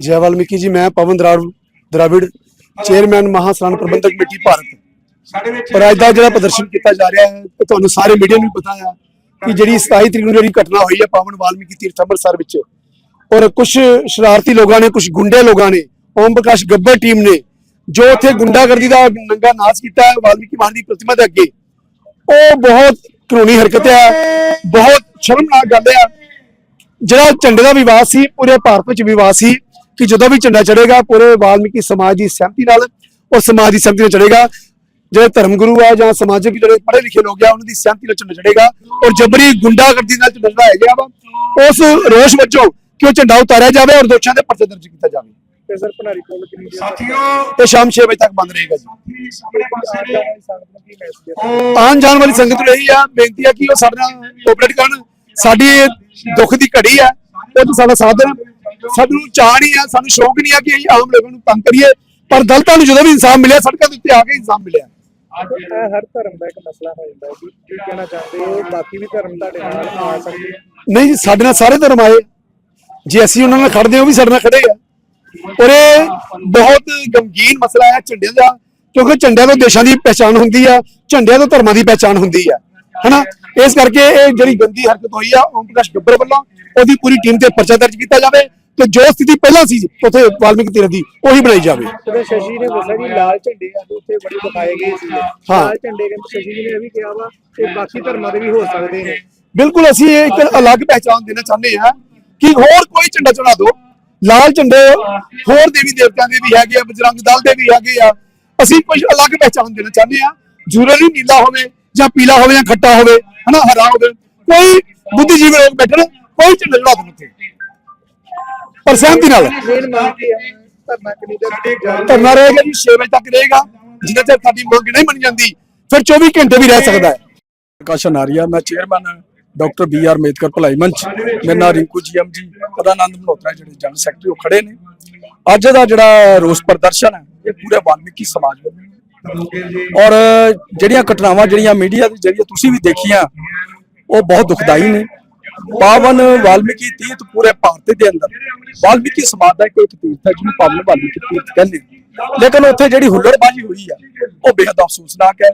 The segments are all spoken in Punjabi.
ਜੈ ਵਾਲਮੀਕੀ ਜੀ ਮੈਂ ਪਵਨ ਦਰਾੜ ਦਰਾਵਿੜ ਚੇਅਰਮੈਨ ਮਹਾਸਨਾਨ ਪ੍ਰਬੰਧਕ ਕਮੇਟੀ ਭਾਰਤ। ਸਾਡੇ ਵਿੱਚ ਪਰ ਅੱਜ ਦਾ ਜਿਹੜਾ ਪ੍ਰਦਰਸ਼ਨ ਕੀਤਾ ਜਾ ਰਿਹਾ ਹੈ ਤੁਹਾਨੂੰ ਸਾਰੇ ਮੀਡੀਆ ਨੂੰ ਪਤਾ ਹੈ ਕਿ ਜਿਹੜੀ 27 ਤਰੀਕ ਨੂੰ ਜਿਹੜੀ ਘਟਨਾ ਹੋਈ ਹੈ ਪਾਵਨ ਵਾਲਮੀਕੀ ਤੀਰਥ ਅੰਮ੍ਰਿਤਸਰ ਵਿੱਚ। ਔਰ ਕੁਝ ਸ਼ਰਾਰਤੀ ਲੋਕਾਂ ਨੇ ਕੁਝ ਗੁੰਡੇ ਲੋਕਾਂ ਨੇ ਓਮ ਪ੍ਰਕਾਸ਼ ਗੱਬਰ ਟੀਮ ਨੇ ਜੋ ਉੱਥੇ ਗੁੰਡਾਗਰਦੀ ਦਾ ਨੰਗਾ ਨਾਚ ਕੀਤਾ ਹੈ ਵਾਲਮੀਕੀ ਮਾਨ ਦੀ ਪ੍ਰਤਿਮਾ ਦੇ ਅੱਗੇ ਉਹ ਬਹੁਤ ਕਾਨੂੰਨੀ ਹਰਕਤ ਹੈ ਬਹੁਤ ਸ਼ਰਮਨਾਕ ਗੱਲ ਹੈ। ਜਿਹੜਾ ਝੰਡੇ ਦਾ ਵਿਵਾਦ ਸੀ ਪੂਰੇ ਭਾਰਤ ਵਿੱਚ ਵਿਵਾਦ ਸੀ ਕਿ ਜਦੋਂ ਵੀ ਝੰਡਾ ਚੜੇਗਾ ਪੂਰੇ ਵਾਲਮੀਕੀ ਸਮਾਜ ਦੀ ਸਹਿਮਤੀ ਨਾਲ ਔਰ ਸਮਾਜ ਦੀ ਸਹਿਮਤੀ ਨਾਲ ਚੜੇਗਾ ਜਿਹੜੇ ਧਰਮ ਗੁਰੂ ਆ ਜਾਂ ਸਮਾਜਿਕ ਜਿਹੜੇ ਪੜ੍ਹੇ ਲਿਖੇ ਲੋਕ ਆ ਉਹਨਾਂ ਦੀ ਸਹਿਮਤੀ ਨਾਲ ਝੰਡਾ ਚੜੇਗਾ ਔਰ ਜਬਰੀ ਗੁੰਡਾਗਰਦੀ ਨਾਲ ਝੰਡਾ ਚੜਾਇਆ ਗਿਆ ਵਾ ਉਸ ਰੋਸ਼ ਵਜੋਂ ਕਿ ਉਹ ਝੰਡਾ ਉਤਾਰਿਆ ਜਾਵੇ ਔਰ ਦੋਸ਼ਾਂ ਦੇ ਪਰਚੇ ਦਰਜ ਕੀਤਾ ਜਾਵੇ। ਤੇ ਸਰ ਭੰਡਾਰੀ ਕੋਲ ਕਿੰਨੀ ਦੇਰ ਤੱਕ? ਸਾਥੀਓ ਤੇ ਸ਼ਾਮ 6 ਵਜੇ ਤੱਕ ਬੰਦ ਰਹੇਗਾ ਜੀ। ਸਾਹਮਣੇ ਪਾਸੇ ਨੇ। ਸੰਗਤ ਨੂੰ ਕੀ ਮੈਸੇਜ ਹੈ ਉਹ ਆਉਣ ਜਾਣ ਵਾਲੀ ਸੰਗਤ ਨੂੰ ਇਹੀ ਆ ਬੇਨਤੀ ਆ ਕਿ ਉਹ ਸਾਡੇ ਨਾਲ ਕੋਆਪਰੇਟ ਕਰਨ। ਸਾਡੀ ਦੁੱਖ ਦੀ ਘੜੀ ਆ ਉਹ ਤੋਂ ਸਾਡਾ ਸਾਥ ਦੇਣ। ਸਾਨੂੰ ਚਾਹ ਨਹੀਂ ਆ ਸਾਨੂੰ ਸ਼ੌਕ ਨਹੀਂ ਆ ਕਿ ਅਸੀਂ ਆਮ ਲੋਕਾਂ ਨੂੰ ਤੰਗ ਕਰੀਏ। ਪਰ ਦਲਤਾਂ ਨੂੰ ਜਦੋਂ ਵੀ ਇਨਸਾਫ ਮਿਲਿਆ ਸੜਕਾਂ ਦੇ ਉੱਤੇ ਆ ਕੇ ਇਨਸਾਫ ਮਿਲਿਆ। ਇਹ ਹਰ ਧਰਮ ਦਾ ਇੱਕ ਮਸਲਾ ਹੋ ਜਾਂਦਾ ਹੈ ਕਿ ਕੀ ਕਹਿਣਾ ਚਾਹੁੰਦੇ ਹੋ? ਬਾਕੀ ਵੀ ਧਰਮ ਤੁਹਾਡੇ ਨਾਲ ਆ ਸਕਦੇ ਆ? ਨਹੀਂ ਜੀ ਸਾਡੇ ਨਾਲ ਸਾਰੇ ਧਰਮ ਆਏ। ਜੇ ਅਸੀਂ ਉਹਨਾਂ ਨਾਲ ਖੜਦੇ ਹਾਂ ਉਹ ਵੀ ਸਾਡੇ ਨਾਲ ਖੜੇ ਆ। ਔਰ ਇਹ ਬਹੁਤ ਗਮਗੀਨ ਮਸਲਾ ਹੈ ਝੰਡਿਆਂ ਦਾ ਕਿਉਂਕਿ ਝੰਡਿਆਂ ਤੋਂ ਦੇਸ਼ਾਂ ਦੀ ਪਛਾਣ ਹੁੰਦੀ ਆ ਝੰਡਿਆਂ ਤੋਂ ਧਰਮਾਂ ਦੀ ਪਛਾਣ ਹੁੰਦੀ ਆ। ਹਨਾ? ਇਸ ਕਰਕੇ ਇਹ ਜਿਹੜੀ ਗੰਦੀ ਹਰਕਤ ਹੋਈ ਆ ਓਮ ਪ੍ਰਕਾਸ਼ ਗੱਬਰ ਵੱਲੋਂ ਉਹਦੀ ਪੂਰੀ ਟੀਮ ਤੇ ਪਰਚਾ ਦਰਜ ਕੀਤਾ ਜਾਵੇ। ਤੇ ਜੋ ਸਥਿਤੀ ਪਹਿਲਾਂ ਸੀ ਉੱਥੇ ਵਾਲਮੀਕੀ ਤੀਰਥ ਦੀ ਉਹੀ ਬਣਾਈ ਜਾਵੇ। ਤੇ ਸ਼ਸ਼ੀ ਨੇ ਦੱਸਿਆ ਕਿ ਲਾਲ ਝੰਡੇ ਆ ਉੱਥੇ ਬੜੇ ਦਿਖਾਏ ਗਏ ਸੀ। ਹਾਂ। ਲਾਲ ਝੰਡੇ ਕਹਿੰਦੇ ਸ਼ਸ਼ੀ ਜੀ ਨੇ ਇਹ ਵੀ ਕਿਹਾ ਵਾ ਕਿ ਬਾਕੀ ਧਰਮਾਂ ਦੇ ਵੀ ਹੋ ਸਕਦੇ ਨੇ। ਬਿਲਕੁਲ ਅਸੀਂ ਇੱਕ ਅਲੱਗ ਪਹਿਚਾਣ ਦੇਣਾ ਚਾਹੁੰਦੇ ਹਾਂ ਕਿ ਹੋਰ ਕੋਈ ਝੰਡਾ ਚੜਾ ਦਿਓ। ਲਾਲ ਝੰਡੇ ਹੋਰ ਦੇਵੀ ਦੇਵਤਿਆਂ ਦੇ ਵੀ ਹੈਗੇ ਆ ਬਜਰੰਗ ਦਲ ਦੇ ਵੀ ਹੈਗੇ ਆ। ਅਸੀਂ ਕੁਝ ਅਲੱਗ ਪਹਿਚਾਣ ਦੇਣਾ ਚਾਹੁੰਦੇ ਹਾਂ। ਜ਼ਰੂਰੀ ਨਹੀਂ ਨੀਲਾ ਹੋਵੇ ਜਾਂ ਪੀਲਾ ਹੋਵੇ ਜਾਂ ਖੱਟਾ ਹੋਵੇ ਹਨਾ ਹਰਾ ਹੋਵੇ ਕੋਈ ਬੁੱਧੀਜੀਵੀ ਲੋਕ ਬੈਠਣ ਕੋਈ ਝੰਡਾ ਚੜਾ ਦੇਣ ਉੱਤੇ ਪਰ ਸਹਿਮਤੀ ਨਾਲ। ਧਰਨਾ ਰਹੇਗਾ ਜੀ 6 ਵਜੇ ਤੱਕ ਰਹੇਗਾ। ਜਿੰਨਾ ਚਿਰ ਸਾਡੀ ਮੰਗ ਨਹੀਂ ਮੰਨੀ ਜਾਂਦੀ, ਫਿਰ 24 ਘੰਟੇ ਵੀ ਰਹਿ ਸਕਦਾ ਹੈ। ਪ੍ਰਕਾਸ਼ ਨਾਰੀਆ, ਮੈਂ chairman doctor B R Ambedkar ਭਲਾਈ ਮੰਚ। ਮੇਰਾ ਨਾਮ ਰਿੰਕੂ ਜੀਐਮ ਜੀ, ਪਦਾਨੰਦ ਮਲਹੋਤਰਾ ਜਿਹੜੇ ਜਨਰਲ ਸੈਕਟਰੀ, ਉਹ ਖੜੇ ਨੇ। ਅੱਜ ਦਾ ਜਿਹੜਾ ਰੋਸ ਪ੍ਰਦਰਸ਼ਨ ਹੈ, ਇਹ ਪੂਰੇ ਵਾਲਮੀਕੀ ਸਮਾਜ ਵੱਲੋਂ ਔਰ ਜਿਹੜੀਆਂ ਘਟਨਾਵਾਂ, ਜਿਹੜੀਆਂ ਮੀਡੀਆ ਦੇ ਜਰੀਏ ਤੁਸੀਂ ਵੀ ਦੇਖੀਆਂ, ਉਹ ਬਹੁਤ ਦੁਖਦਾਈ ਨੇ। ਪਾਵਨ ਵਾਲਮੀਕੀ ਤੀਰਥ ਪੂਰੇ ਭਾਰਤ ਦੇ ਅੰਦਰ। ਵਾਲਮੀਕੀ ਸਮਾਜ ਦਾ ਇੱਕ ਇੱਕ ਤੀਰਥ ਹੈ, ਜਿਹਨੂੰ ਪਾਵਨ ਵਾਲਮੀਕੀ ਤੀਰਥ ਕਹਿੰਦੇ ਲੇਕਿਨ ਉੱਥੇ ਜਿਹੜੀ ਹੁੱਲੜਬਾਜ਼ੀ ਹੋਈ ਆ, ਉਹ ਬੇहद ਅਫਸੋਸਨਾਕ ਹੈ।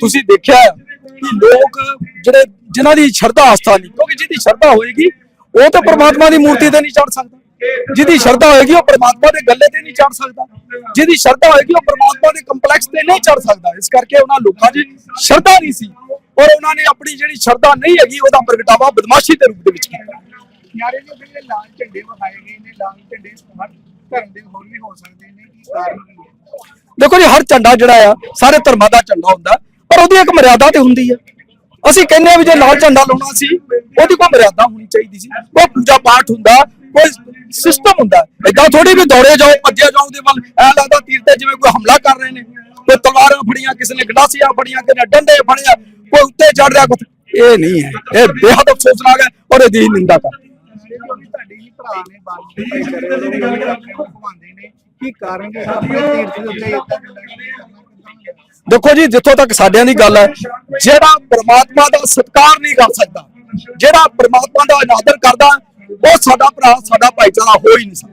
ਤੁਸੀਂ ਦੇਖਿਆ ਕਿ ਲੋਕ ਜਿਹੜੇ ਜਿਨ੍ਹਾਂ ਦੀ ਸ਼ਰਧਾ ਆਸਥਾ ਨਹੀਂ, ਕਿਉਂਕਿ ਜਿਹਦੀ ਸ਼ਰਧਾ ਹੋਏਗੀ, ਉਹ ਤਾਂ ਪ੍ਰਮਾਤਮਾ ਦੀ ਮੂਰਤੀ ਤੇ ਨਹੀਂ ਚੜ ਸਕਦਾ। ਜਿਹਦੀ ਸ਼ਰਧਾ ਹੋਏਗੀ, ਉਹ ਪ੍ਰਮਾਤਮਾ ਦੇ ਗੱਲੇ ਤੇ ਨਹੀਂ ਚੜ ਸਕਦਾ। ਜਿਹਦੀ ਸ਼ਰਧਾ ਹੋਏਗੀ, ਉਹ ਪ੍ਰਮਾਤਮਾ ਦੇ ਕੰਪਲੈਕਸ ਤੇ ਨਹੀਂ ਚੜ ਸਕਦਾ। ਇਸ ਕਰਕੇ ਉਹਨਾਂ ਲੋਕਾਂ 'ਚ ਸ਼ਰਧਾ ਨਹੀਂ ਸੀ। ਔਰ ਉਹਨਾਂ ਨੇ ਆਪਣੀ ਜਿਹੜੀ ਸ਼ਰਧਾ ਨਹੀਂ ਹੈਗੀ ਉਹਦਾ ਪ੍ਰਗਟਾਵਾ ਬਦਮਾਸ਼ੀ ਦੇ ਰੂਪ ਦੇ ਵਿੱਚ ਕੀਤਾ। ਯਾਰੇ ਜੋ ਜਿਹੜੇ ਲਾਲ ਝੰਡੇ ਵਿਖਾਏ ਗਏ ਨੇ ਲਾਲ ਝੰਡੇ ਹਰ ਧਰਮ ਦੇ ਹੋਰ ਵੀ ਹੋ ਸਕਦੇ ਨੇ ਕੀ ਕਾਰਨ ਕੀ ਹੈ ਦੇਖੋ ਜੀ ਹਰ ਝੰਡਾ ਜਿਹੜਾ ਆ ਸਾਰੇ ਧਰਮਾਂ ਦਾ ਝੰਡਾ ਹੁੰਦਾ ਪਰ ਉਹਦੀ ਇੱਕ ਮਰਿਆਦਾ ਤੇ ਹੁੰਦੀ ਆ। ਅਸੀਂ ਕਹਿੰਦੇ ਆ ਵੀ ਜੇ ਲਾਲ ਝੰਡਾ ਲਾਉਣਾ ਸੀ ਉਹਦੀ ਕੋਈ ਮਰਿਆਦਾ ਹੋਣੀ ਚਾਹੀਦੀ ਸੀ। ਉਹ ਪੂਜਾ ਪਾਠ ਹੁੰਦਾ ਕੋਈ ਸਿਸਟਮ ਹੁੰਦਾ। ਏਦਾਂ ਥੋੜੀ ਵੀ ਦੌੜੇ ਜਾਓ ਭੱਜੇ ਜਾਓ ਉਹਦੇ ਵੱਲ। ਐ ਲੱਗਦਾ ਤੀਰ ਤੇ ਜਿਵੇਂ ਕੋਈ ਹਮਲਾ ਕਰ ਰਹੇ ਨੇ। ਕੋਈ ਤਲਵਾਰਾਂ ਫੜੀਆਂ ਕਿਸੇ ਨੇ ਗੰਡਾਸੀਆਂ ਫੜੀਆਂ ਕਿਸੇ ਨੇ ਡੰਡੇ ਫੜਿਆ। ਕੋਈ ਉੱਤੇ ਚੜ ਰਿਹਾ ਕੋਈ ਇਹ ਨਹੀਂ ਹੈ। ਇਹ ਬੇहद ਅਫਸੋਸਨਾਕ ਹੈ ਔਰ ਇਹਦੀ ਨਿੰਦਾ ਕਰ। ਤੁਹਾਡੇ ਹੀ ਭਰਾ ਨੇ ਬਾਕੀ ਭਾਈਚਾਰੇ ਵਾਲੇ ਘੁਮਾਉਂਦੇ ਨੇ ਕੀ ਕਾਰਨ ਕੀ ਆਪਣੇ ਤੀਰਥ ਦੇ ਉੱਤੇ ਦੇਖੋ ਜੀ, ਜਿੱਥੋਂ ਤੱਕ ਸਾਡਿਆਂ ਦੀ ਗੱਲ ਹੈ, ਜਿਹੜਾ ਪ੍ਰਮਾਤਮਾ ਦਾ ਸਤਿਕਾਰ ਨਹੀਂ ਕਰ ਸਕਦਾ, ਜਿਹੜਾ ਪ੍ਰਮਾਤਮਾ ਦਾ ਅਨਾਦਰ ਕਰਦਾ, ਉਹ ਸਾਡਾ ਭਰਾ, ਸਾਡਾ ਭਾਈਚਾਰਾ ਹੋ ਹੀ ਨਹੀਂ ਸਕਦਾ।